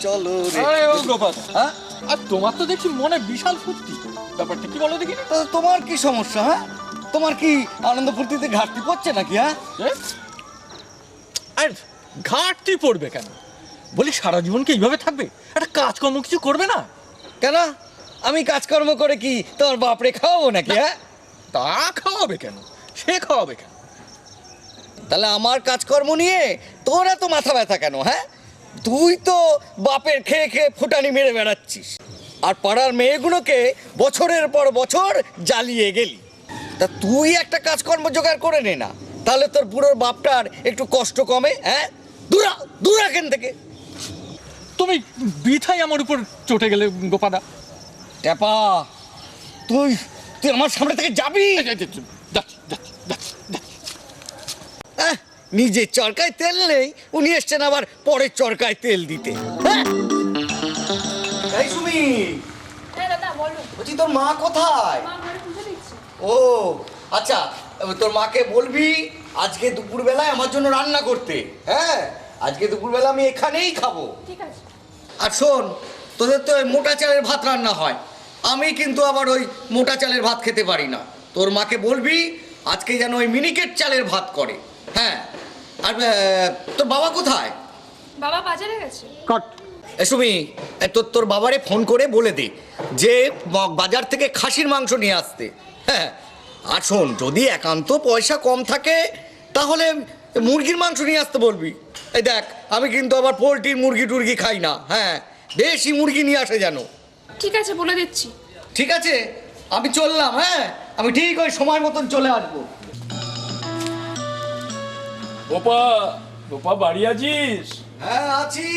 চলো রে। আরে ও গোপাল হ্যাঁ? আর তোমার তো দেখছি মনে বিশাল ফুর্তি। ব্যাপারটা কি বলো দেখি তা তোমার কি সমস্যা হ্যাঁ? তোমার কি আনন্দ ফুর্তিতে ঘাটতি পড়ছে নাকি হ্যাঁ? আর ঘাটতি পড়বে কেন? বলি সারা জীবন কি এইভাবে থাকবে? একটা কাজকর্ম কিছু করবে না? কেন? আমি কাজকর্ম করে কি তোমার বাপরে খাওয়াবো নাকি হ্যাঁ? তা খাওয়াবে কেন? সে খাওয়াবে কেন? তাহলে আমার কাজকর্ম নিয়ে তোর এত মাথা ব্যথা কেন হ্যাঁ? তুই তো বাপের খেয়ে খেয়ে ফুটানি মেরে বেড়াচ্ছিস। আর পাড়ার মেয়েগুলোকে বছরের পর বছর জ্বালিয়ে গেলি। তা তুই একটা কাজকর্ম জোগাড় করে নে না। তাহলে তোর বুড়োর বাপটার একটু কষ্ট কমে হ্যাঁ? দূরা দূর এখান থেকে। তুমি বিথাই আমার উপর চটে গেলে গোপাদা। ট্যাপা তুই তুই আমার সামনে থেকে যাবি এই, এই, এই, যাচ্ছি, যাচ্ছি, যাচ্ছি, যাচ্ছি। আহ, নিজের চরকায় তেল নেই উনি এসছেন আবার পরের চরকায় তেল দিতে। হ্যাঁ? সুমি হ্যাঁ দাদা বলো বলছি তোর মা কোথায়? মা ঘরে পুজো দিচ্ছে ও আচ্ছা তোর মাকে বলবি আজকে দুপুরবেলায় আমার জন্য রান্না করতে হ্যাঁ? আজকে দুপুরবেলা আমি এখানেই খাব। আর শোন তোদের তো ওই মোটা চালের ভাত রান্না হয়। আমি কিন্তু আবার ওই মোটা চালের ভাত খেতে পারি না। তোর মাকে বলবি আজকে যেন ওই মিনিকেট চালের ভাত করে হ্যাঁ? আর তোর বাবা কোথায়? বাবা বাজারে গেছে। এ সুমি তোর তোর বাবারে ফোন করে বলে দে যে বাজার থেকে খাসির মাংস নিয়ে আসতে। হ্যাঁ আর শোন যদি একান্ত পয়সা কম থাকে তাহলে মুরগির মাংস নিয়ে আসতে বলবি। এই দেখ আমি কিন্তু আবার পোলট্রির মুরগি টুরগি খাই না। হ্যাঁ দেশি মুরগি নিয়ে আসে যেন। ঠিক আছে বলে দিচ্ছি। ঠিক আছে? আমি চললাম হ্যাঁ? আমি ঠিক ওই সময় মতন চলে আসব। গোপা গোপা বাড়ি আছিস? হ্যাঁ আছি।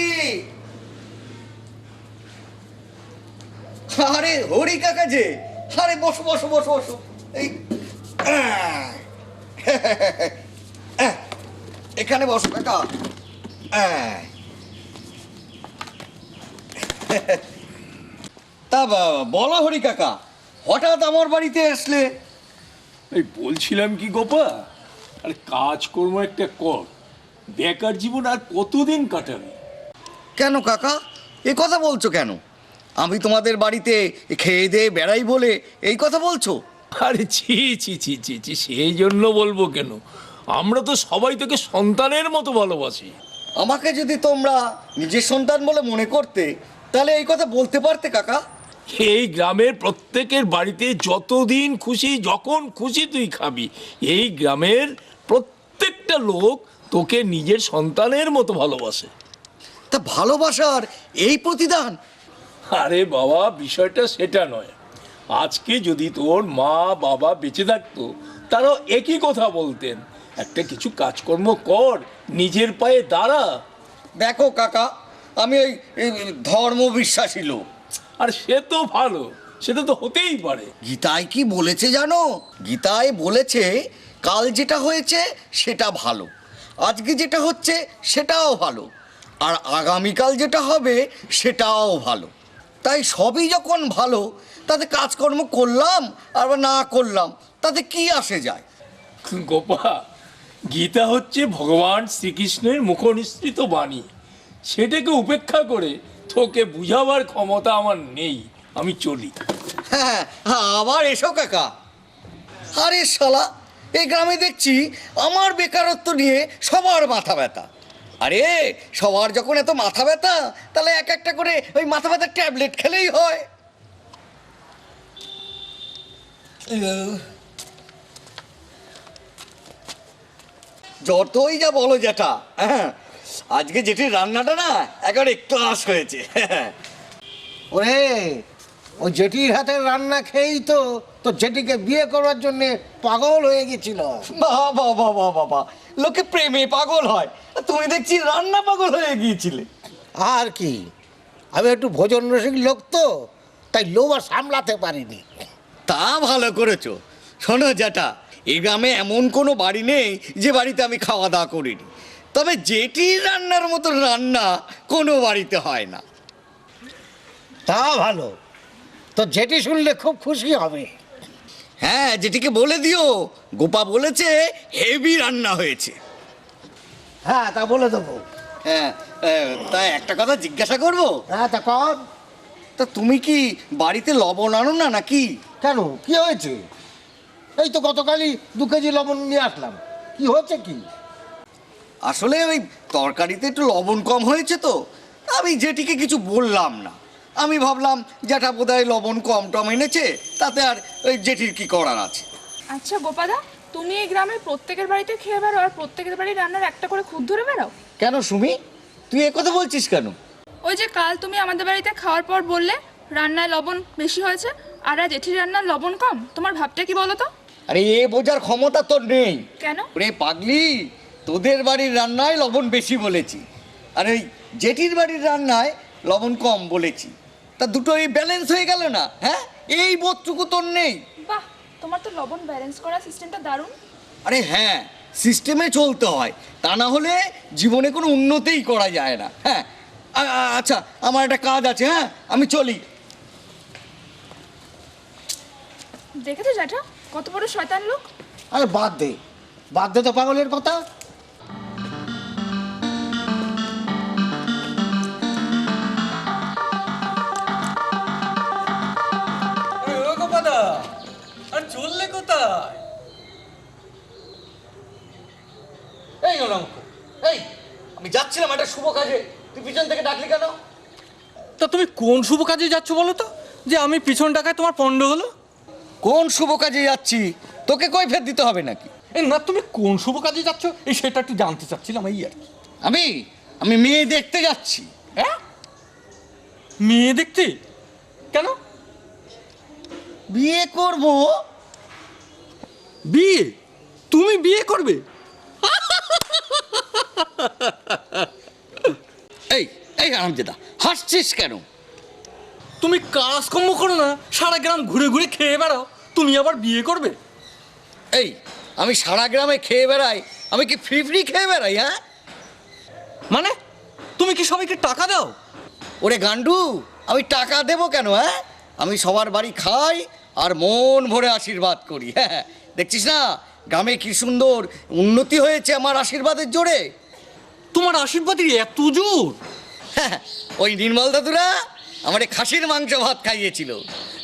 আরে হরি কাকা যে। আরে বসো বসো বসো বসো। এই এখানে বসো কাকা। তা বলো হরি কাকা হঠাৎ আমার বাড়িতে আসলে? এই বলছিলাম কি গোপা? আরে কাজকর্ম একটা কর। বেকার জীবন আর কতদিন কাটাবি? কেন কাকা? এ কথা বলছো কেন? আমি তোমাদের বাড়িতে খেয়ে দিয়ে বেড়াই বলে এই কথা বলছো? আরে ছি ছি ছি ছি ছি সেই জন্য বলব কেন? আমরা তো সবাই তোকে সন্তানের মতো ভালোবাসি। আমাকে যদি তোমরা নিজের সন্তান বলে মনে করতে তাহলে এই কথা বলতে পারতে কাকা? এই গ্রামের প্রত্যেকের বাড়িতে যতদিন খুশি যখন খুশি তুই খাবি। এই গ্রামের প্রত্যেকটা লোক তোকে নিজের সন্তানের মতো ভালোবাসে। তা ভালোবাসার এই প্রতিদান? আরে বাবা বিষয়টা সেটা নয়। আজকে যদি তোর মা বাবা বেঁচে থাকতো তারাও একই কথা বলতেন। একটা কিছু কাজকর্ম কর নিজের পায়ে দাঁড়া। দেখো কাকা আমি ওই ধর্ম বিশ্বাসী লোক। আর সে তো ভালো সেটা তো হতেই পারে। গীতায় কি বলেছে জানো? গীতায় বলেছে কাল যেটা হয়েছে সেটা ভালো। আজকে যেটা হচ্ছে সেটাও ভালো। আর আগামীকাল যেটা হবে সেটাও ভালো। তাই সবই যখন ভালো তাতে কাজকর্ম করলাম আর না করলাম তাতে কি আসে যায়? গোপা গীতা হচ্ছে ভগবান শ্রীকৃষ্ণের মুখনিসৃত বাণী। সেটাকে উপেক্ষা করে তোকে বুঝাবার ক্ষমতা আমার নেই আমি চলি। হ্যাঁ হ্যাঁ, আবার এসো কাকা। আরে শালা এই গ্রামে দেখছি আমার বেকারত্ব নিয়ে সবার মাথা ব্যথা। আরে, সবার যখন এত মাথা ব্যথা, তাহলে এক একটা করে ওই মাথা ব্যথার ট্যাবলেট খেলেই হয়। যতই যা বলো যেটা হ্যাঁ আজকে যেটির রান্নাটা না একেবারে ক্লাস হয়েছে। হ্যাঁ। ওরে, ও জেঠির হাতের রান্না খেয়েই তো তো জেঠিকে বিয়ে করার জন্য পাগল হয়ে গেছিল। বাবা বাবা বাবা লোকে প্রেমে পাগল হয়। তুমি দেখছি রান্না পাগল হয়ে গিয়েছিলে। আর কি? আমি একটু ভোজন রসিক লোক তো তাই লোভ আর সামলাতে পারিনি। তা ভালো করেছ। শোনো যেটা এই গ্রামে এমন কোনো বাড়ি নেই যে বাড়িতে আমি খাওয়া দাওয়া করিনি। তবে যেটি রান্নার মতো রান্না কোনো বাড়িতে হয় না। তা ভালো। তো জেঠি শুনলে খুব খুশি হবে। হ্যাঁ যেটিকে বলে দিও গোপা বলেছে হেভি রান্না হয়েছে। হ্যাঁ তা বলে দেবো। হ্যাঁ তা একটা কথা জিজ্ঞাসা করব? হ্যাঁ তা কর। তা তুমি কি বাড়িতে লবণ আনো না নাকি? কেন? কি হয়েছে? এই তো গতকালই দু কেজি লবণ নিয়ে আসলাম। কি হয়েছে কি? আসলে ওই তরকারিতে একটু লবণ কম হয়েছে তো। আমি জেঠিকে কিছু বললাম না। আমি ভাবলাম জ্যাঠা বোধহয় লবণ কম টম এনেছে তাতে আর ওই জেঠির কি করার আছে? আচ্ছা গোপাদা তুমি এই গ্রামের প্রত্যেকের বাড়িতে খেয়ে বেড়াও আর প্রত্যেকের বাড়ি রান্নার একটা করে খুদ ধরে বেড়াও। কেন সুমি? তুই এ কথা বলছিস কেন? ওই যে কাল তুমি আমাদের বাড়িতে খাওয়ার পর বললে রান্নায় লবণ বেশি হয়েছে আর আজ জেঠির রান্নার লবণ কম তোমার ভাবটা কি বলো তো? আরে এ বোঝার ক্ষমতা তোর নেই। কেন? রে পাগলি তোদের বাড়ির রান্নায় লবণ বেশি বলেছি আর ওই জেঠির বাড়ির রান্নায় লবণ কম বলেছি। তা দুটোই ব্যালেন্স হয়ে গেল না হ্যাঁ? এই বোধটুকু তোর নেই। বাহ তোমার তো লবণ ব্যালেন্স করার সিস্টেমটা দারুণ। আরে হ্যাঁ সিস্টেমে চলতে হয় তা না হলে জীবনে কোনো উন্নতিই করা যায় না হ্যাঁ? আচ্ছা আমার একটা কাজ আছে হ্যাঁ? আমি চলি। দেখেছ জ্যাঠা কত বড় শয়তান লোক? আরে বাদ দে বাদ দে তো পাগলের কথা। আর চললে কোথায়? এই অঙ্ক এই আমি যাচ্ছিলাম একটা শুভ কাজে। তুই পিছন থেকে ডাকলি কেন? তা তুমি কোন শুভ কাজে যাচ্ছ বলো তো? যে আমি পিছন টাকায় তোমার পণ্ড হলো? কোন শুভ কাজে যাচ্ছি? তোকে কই ফের দিতে হবে নাকি? এই না তুমি কোন শুভ কাজে যাচ্ছ? এই সেটা একটু জানতে চাচ্ছিলাম এই আর কি। আমি? আমি মেয়ে দেখতে যাচ্ছি। হ্যাঁ? মেয়ে দেখতে? কেন? বিয়ে করব? বিয়ে? তুমি বিয়ে করবে? এই এই আরামজেদা হাসছিস কেন? তুমি কাজকর্ম করো না সারা গ্রাম ঘুরে ঘুরে খেয়ে বেড়াও তুমি আবার বিয়ে করবে? এই আমি সারা গ্রামে খেয়ে বেড়াই আমি কি ফ্রি ফ্রি খেয়ে বেড়াই হ্যাঁ? মানে তুমি কি সবাইকে টাকা দাও? ওরে গান্ডু আমি টাকা দেবো কেন হ্যাঁ? আমি সবার বাড়ি খাই আর মন ভরে আশীর্বাদ করি। হ্যাঁ দেখছিস না? গ্রামে কি সুন্দর উন্নতি হয়েছে আমার আশীর্বাদের জোরে? তোমার আশীর্বাদের এত জোর? হ্যাঁ, ওই নির্মল দাদুরা আমারে খাসির মাংস ভাত খাইয়েছিল।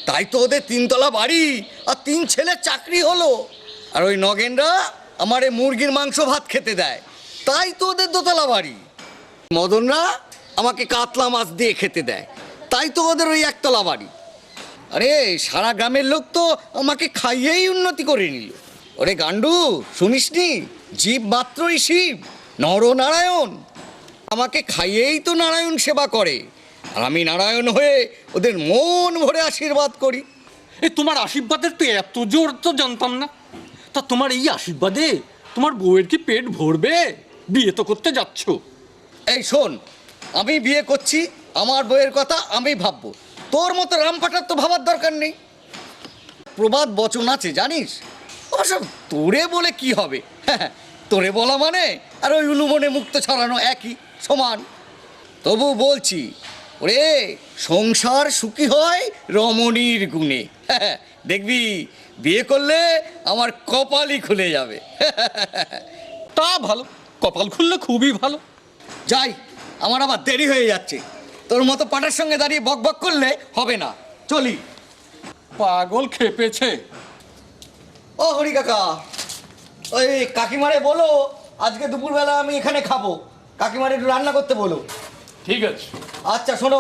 তাই তো ওদের তিনতলা বাড়ি আর তিন ছেলে চাকরি হলো। আর ওই নগেনরা আমারে মুরগির মাংস ভাত খেতে দেয়। তাই তো ওদের দোতলা বাড়ি। মদনরা আমাকে কাতলা মাছ দিয়ে খেতে দেয়। তাই তো ওদের ওই একতলা বাড়ি। আরে সারা গ্রামের লোক তো আমাকে খাইয়েই উন্নতি করে নিল। ওরে গান্ডু শুনিসনি? জীব মাত্রই শিব নরনারায়ণ। আমাকে খাইয়েই তো নারায়ণ সেবা করে। আর আমি নারায়ণ হয়ে ওদের মন ভরে আশীর্বাদ করি। এ তোমার আশীর্বাদের তো এত জোর তো জানতাম না। তা তোমার এই আশীর্বাদে তোমার বউয়ের কি পেট ভরবে? বিয়ে তো করতে যাচ্ছ। এই শোন আমি বিয়ে করছি আমার বইয়ের কথা আমি ভাববো। তোর মতো রামপাটার তো ভাবার দরকার নেই। প্রবাদ বচন আছে, জানিস? অবশ্য তোরে বলে কি হবে? তোরে বলা মানে? আর ওই উলুমনে মুক্ত ছড়ানো একই, সমান। তবু বলছি, ওরে, সংসার সুখী হয় রমণীর গুণে। দেখবি, বিয়ে করলে আমার কপালই খুলে যাবে। তা ভালো, কপাল খুললে খুবই ভালো। যাই, আমার আবার দেরি হয়ে যাচ্ছে। তোর মতো পাটার সঙ্গে দাঁড়িয়ে বক বক করলে হবে না। চলি। পাগল খেপেছে। ও হরি কাকা ওই কাকিমারে বলো আজকে দুপুরবেলা আমি এখানে খাব। কাকিমারে একটু রান্না করতে বলো। ঠিক আছে। আচ্ছা শোনো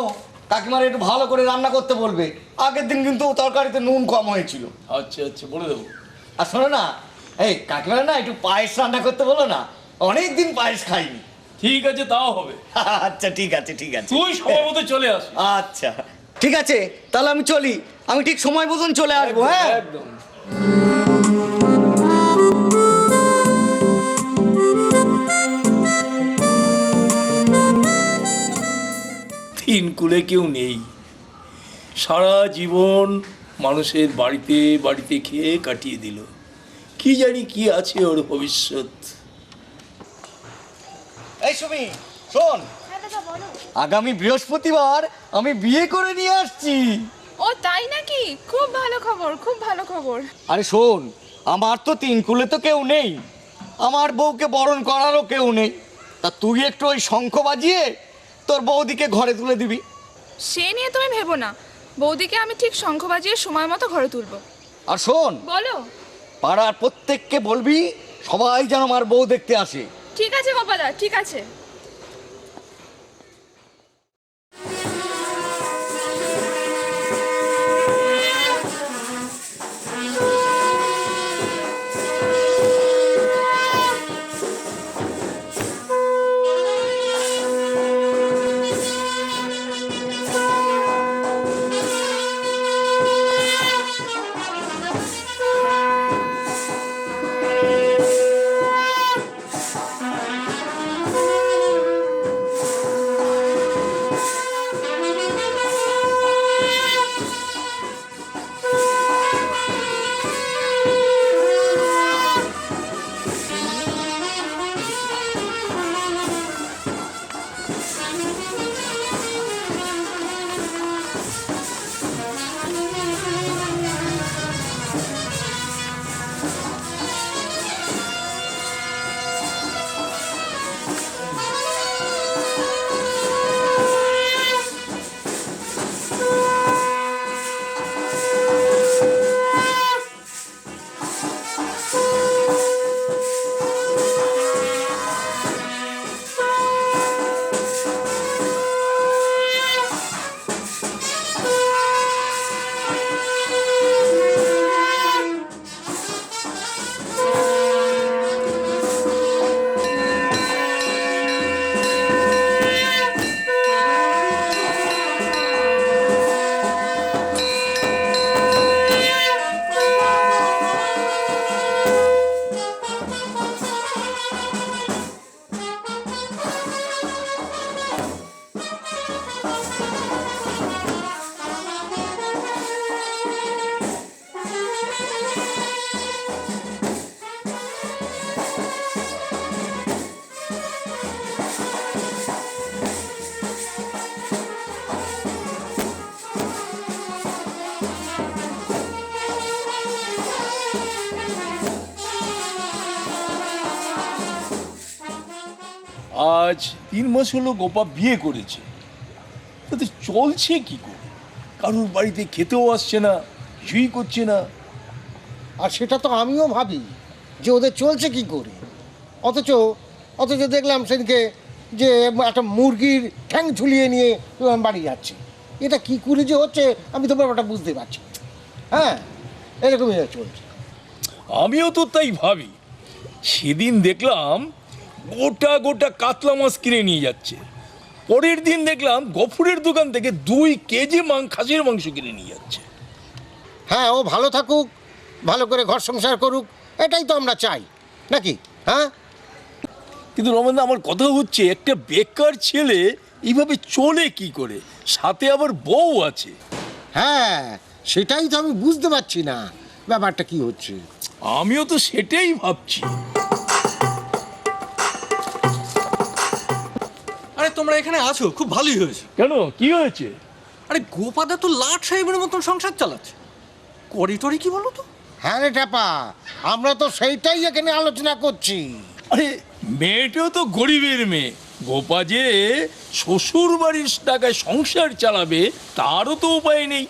কাকিমারে একটু ভালো করে রান্না করতে বলবে। আগের দিন কিন্তু তরকারিতে নুন কম হয়েছিল। আচ্ছা আচ্ছা বলে দেবো। আর শোনো না এই কাকিমারে না একটু পায়েস রান্না করতে বলো না অনেক দিন পায়েস খাইনি। ঠিক আছে তাও হবে। আচ্ছা ঠিক আছে ঠিক আছে। তুই সময় মতো চলে আস। আচ্ছা। ঠিক আছে তাহলে আমি চলি। আমি ঠিক সময় মতন চলে আসব হ্যাঁ? একদম। তিন কুলে কেউ নেই। সারা জীবন মানুষের বাড়িতে বাড়িতে খেয়ে কাটিয়ে দিল। কি জানি কি আছে ওর ভবিষ্যৎ। এই সুমি শোন। হ্যাঁ আগামী বৃহস্পতিবার আমি বিয়ে করে নিয়ে আসছি। ও তাই নাকি? খুব ভালো খবর খুব ভালো খবর। আরে শোন আমার তো তিন কুলে তো কেউ নেই। আমার বউকে বরণ করারও কেউ নেই। তা তুই একটু ওই শঙ্খ বাজিয়ে তোর বৌদিকে ঘরে তুলে দিবি। সে নিয়ে তুমি ভেবো না। বৌদিকে আমি ঠিক শঙ্খ বাজিয়ে সময় মতো ঘরে তুলবো। আর শোন বলো। পাড়ার প্রত্যেককে বলবি সবাই যেন আমার বউ দেখতে আসে। ঠিক আছে গোপাদা ঠিক আছে। আজ তিন মাস হলো গোপা বিয়ে করেছে। তাতে চলছে কি করে? কারোর বাড়িতে খেতেও আসছে না কিছুই করছে না। আর সেটা তো আমিও ভাবি যে ওদের চলছে কি করে। অথচ অথচ দেখলাম সেদিনকে যে একটা মুরগির ঠ্যাং ঝুলিয়ে নিয়ে বাড়ি যাচ্ছে। এটা কি করে যে হচ্ছে আমি তো ব্যাপারটা বুঝতে পারছি হ্যাঁ এরকমই চলছে। আমিও তো তাই ভাবি। সেদিন দেখলাম গোটা গোটা কাতলা মাছ কিনে নিয়ে যাচ্ছে। পরের দিন দেখলাম গফুরের দোকান থেকে দুই কেজি মাং খাসির মাংস কিনে নিয়ে যাচ্ছে। হ্যাঁ ও ভালো থাকুক ভালো করে ঘর সংসার করুক এটাই তো আমরা চাই নাকি? হ্যাঁ? কিন্তু রমনদা আমার কথা হচ্ছে একটা বেকার ছেলে এইভাবে চলে কি করে? সাথে আবার বউ আছে। হ্যাঁ সেটাই তো আমি বুঝতে পারছি না ব্যাপারটা কি হচ্ছে? আমিও তো সেটাই ভাবছি। তোমরা এখানে আছো খুব ভালোই হয়েছে। কেন? কি হয়েছে? আরে গোপাদা তো লাট সাহেবের মতন সংসার চালাচ্ছে। করিটরি কি বলো তো হ্যাঁ রে টাপা আমরা তো সেইটাই এখানে আলোচনা করছি। আরে মেয়েটাও তো গরিবের মেয়ে। গোপা যে শ্বশুর বাড়ির টাকায় সংসার চালাবে তারও তো উপায় নেই।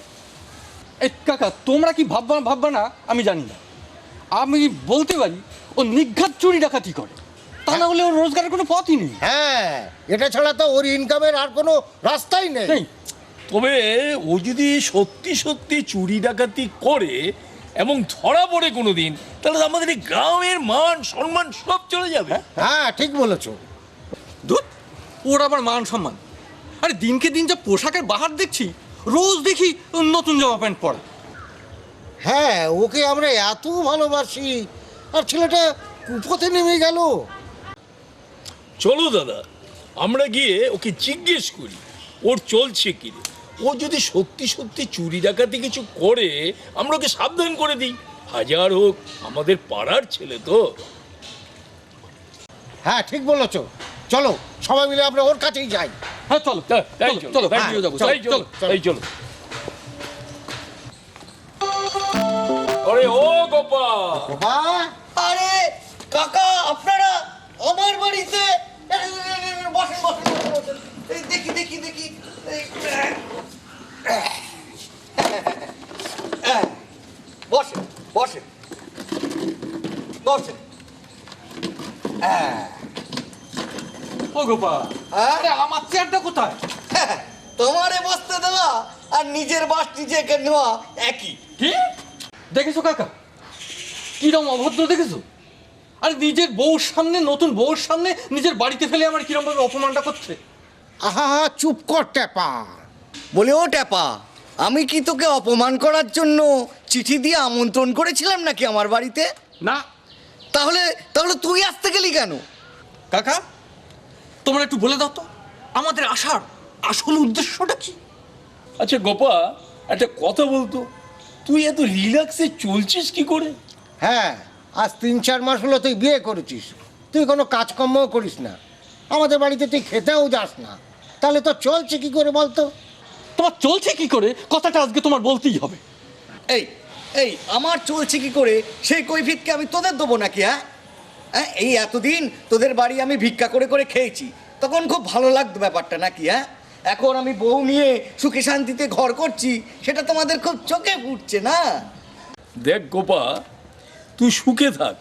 এই কাকা তোমরা কি ভাববা ভাববা না? আমি জানি না। আমি বলতে পারি ও নিঘাত চুরি ডাকাতি করে। তা না হলে ওর রোজগারের কোনো পথই নেই। হ্যাঁ এটা ছাড়া তো ওর ইনকামের আর কোনো রাস্তাই নেই। তবে ও যদি সত্যি সত্যি চুরি ডাকাতি করে এবং ধরা পড়ে কোনো দিন তাহলে তো আমাদের এই গ্রামের মান সম্মান সব চলে যাবে। হ্যাঁ। ঠিক বলেছ। ধুত ওর আবার মান সম্মান। আরে দিনকে দিন যা পোশাকের বাহার দেখছি রোজ দেখি নতুন জামা প্যান্ট পরা। হ্যাঁ ওকে আমরা এত ভালোবাসি। আর ছেলেটা কুপথে নেমে গেল। চলো দাদা আমরা গিয়ে ওকে জিজ্ঞেস করি ওর চলছে কি রে? ও যদি সত্যি সত্যি চুরি ডাকাতি কিছু করে আমরা ওকে সাবধান করে দিই। হাজার হোক আমাদের পাড়ার ছেলে তো। হ্যাঁ ঠিক বলেছ। চলো সবাই মিলে আমরা ওর কাছেই যাই। হ্যাঁ চলো তাই চলো, চলো, চলো আরে ও আরে কাকা আপনারা আমার বাড়িতে বসেন এই দেখি দেখি দেখি এই, বসেন বসেন বসেন হ্যাঁ? আরে আমার চেয়ারটা কোথায়? তোমারে বসতে দেওয়া আর নিজের বাস নিজেকে নেওয়া একই। কি? দেখেছ কাকা? কিরম অভদ্র দেখেছ? আরে নিজের বউর সামনে নতুন বউর সামনে নিজের বাড়িতে ফেলে আমার কিরম ভাবে অপমানটা করছে? আহা চুপ কর ট্যাপা। বলে ও ট্যাপা আমি কি তোকে অপমান করার জন্য চিঠি দিয়ে আমন্ত্রণ করেছিলাম নাকি আমার বাড়িতে? না। তাহলে তাহলে তুই আসতে গেলি কেন? কাকা তোমরা একটু বলে দাও তো। আমাদের আসার আসল উদ্দেশ্যটা কি? আচ্ছা গোপা একটা কথা বলতো। তুই এত রিল্যাক্সে চলছিস কি করে? হ্যাঁ আজ তিন চার মাস হলো তুই বিয়ে করেছিস। তুই কোনো কাজকর্মও করিস না। আমাদের বাড়িতে তুই খেতেও যাস না। তাহলে তো চলছে কি করে বলতো? তোমার চলছে কি করে? কথাটা আজকে তোমার বলতেই হবে। এই এই আমার চলছে কি করে? সেই কৈফিতকে আমি তোদের দেবো নাকি হ্যাঁ? হ্যাঁ এই এতদিন তোদের বাড়ি আমি ভিক্ষা করে করে খেয়েছি। তখন খুব ভালো লাগতো ব্যাপারটা নাকি হ্যাঁ? এখন আমি বউ নিয়ে সুখে শান্তিতে ঘর করছি সেটা তোমাদের খুব চোখে ফুটছে না? দেখ গোপা তুই সুখে থাক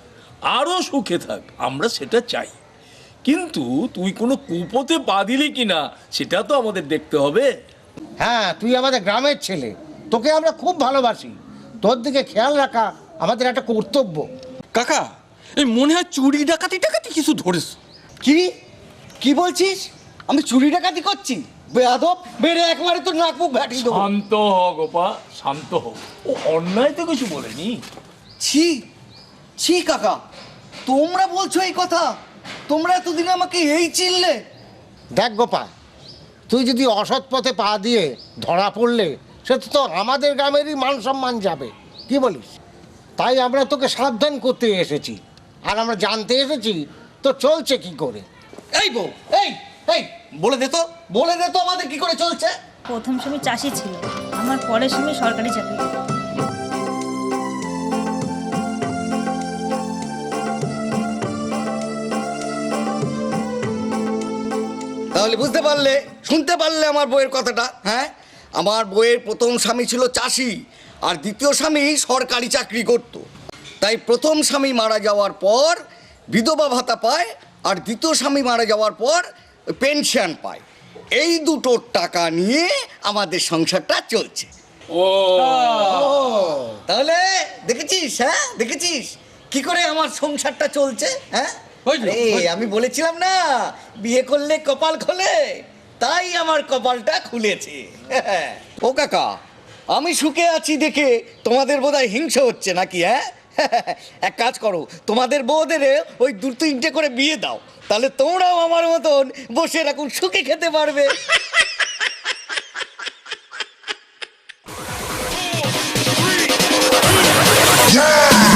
আরও সুখে থাক আমরা সেটা চাই। কিন্তু তুই কোনো কুপোতে পা দিলি কি না সেটা তো আমাদের দেখতে হবে। হ্যাঁ তুই আমাদের গ্রামের ছেলে তোকে আমরা খুব ভালোবাসি। তোর দিকে খেয়াল রাখা আমাদের একটা কর্তব্য। কাকা এই মনে হয় চুরি ডাকাতি ডাকাতি কিছু ধরেছ কি? কি বলছিস? আমি চুরি ডাকাতি করছি? বেয়াদব বেড়ে একবারে তোর নাক মুখ ভ্যাটি দেবো। শান্ত হ গোপা শান্ত হ। ও অন্যায় তো কিছু বলেনি। ছি ছি কাকা। তোমরা বলছো এই কথা। তোমরা এতদিন আমাকে এই চিনলে। দেখ গোপা তুই যদি অসৎ পথে পা দিয়ে ধরা পড়লে সে তো আমাদের গ্রামেরই মান সম্মান যাবে। কি বলিস? তাই আমরা তোকে সাবধান করতে এসেছি। আর আমরা জানতে এসেছি তো চলছে কি করে? এই বউ এই এই বলে দে তো। বলে দে তো আমাদের কি করে চলছে? প্রথম স্বামী চাষি ছিল আমার পরের স্বামী সরকারি চাকরি। তাহলে বুঝতে পারলে শুনতে পারলে আমার বইয়ের কথাটা হ্যাঁ? আমার বইয়ের প্রথম স্বামী ছিল চাষি আর দ্বিতীয় স্বামী সরকারি চাকরি করত। তাই প্রথম স্বামী মারা যাওয়ার পর বিধবা ভাতা পায় আর দ্বিতীয় স্বামী মারা যাওয়ার পর পেনশন পায়। এই দুটো টাকা নিয়ে আমাদের সংসারটা চলছে। ও। তাহলে দেখেছিস হ্যাঁ? দেখেছিস? কি করে আমার সংসারটা চলছে হ্যাঁ? আমি বলেছিলাম না বিয়ে করলে কপাল খোলে তাই আমার কপালটা খুলেছে। ও কাকা আমি সুখে আছি দেখে তোমাদের বোধহয় হিংসা হচ্ছে নাকি হ্যাঁ? এক কাজ করো, তোমাদের বউদের ওই দু তিনটে করে বিয়ে দাও, তাহলে তোমরাও আমার মতন বসে এরকম সুখে খেতে পারবে Yeah!